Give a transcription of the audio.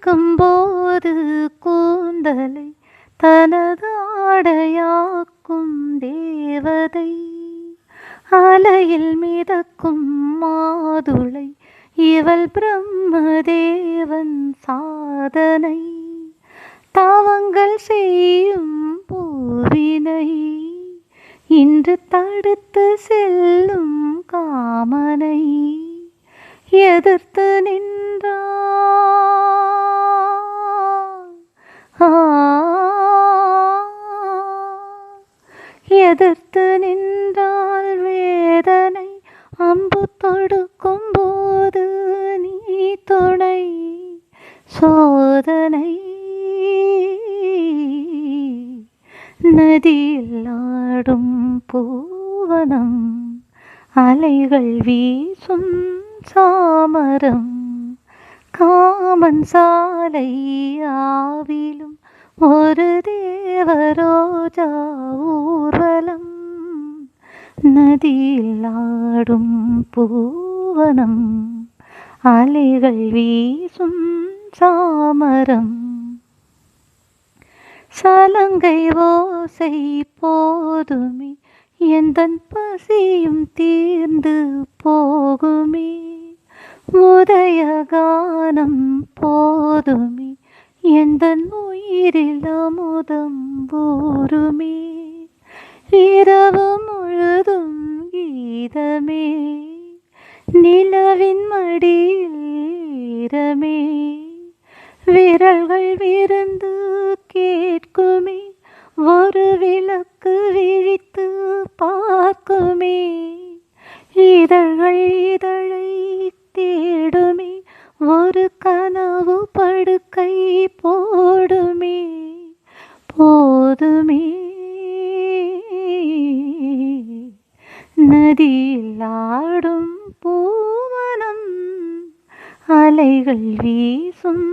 கேட்கும் போது கூந்தலை தனது ஆடையாக்கும் தேவதை. அலையில் மிதக்கும் மாதுளை இவள் பிரம்மதேவன் சாதனை. தாவங்கள் செய்யும் பூவினை இன்று தடுத்து செல்லும் காமனை. எதிர்த்து நின்றான் எதிர்த்து நின்றால் வேதனை அம்பு தொடுக்கும் போது நீ துணை. சோதனை. நதியில் ஆடும் பூவனம் அலைகள் வீசும் சாமரம் காமன் சாலை ஆவிலும் ஒரு தேவரோஜா ஊர்வலம் நதியில் ஆடும் பூவனம் அலைகள் வீசும் சாமரம். சலங்கை ஓசை போதுமே எந்த பசியும் தீர்ந்து போகுமே. உதய கானம் போதுமே எந்தன் நீரில் அமுதம் ஊருமே இரவு முழுதும் கீதமே நிலவின் மடியில் ஈரமே. விரல்கள் விருந்து கேட்குமே ஒரு விளக்கு விழி படுக்கை போடுமே போதுமே நதியில் ஆடும் பூவனம் அலைகள் வீசும்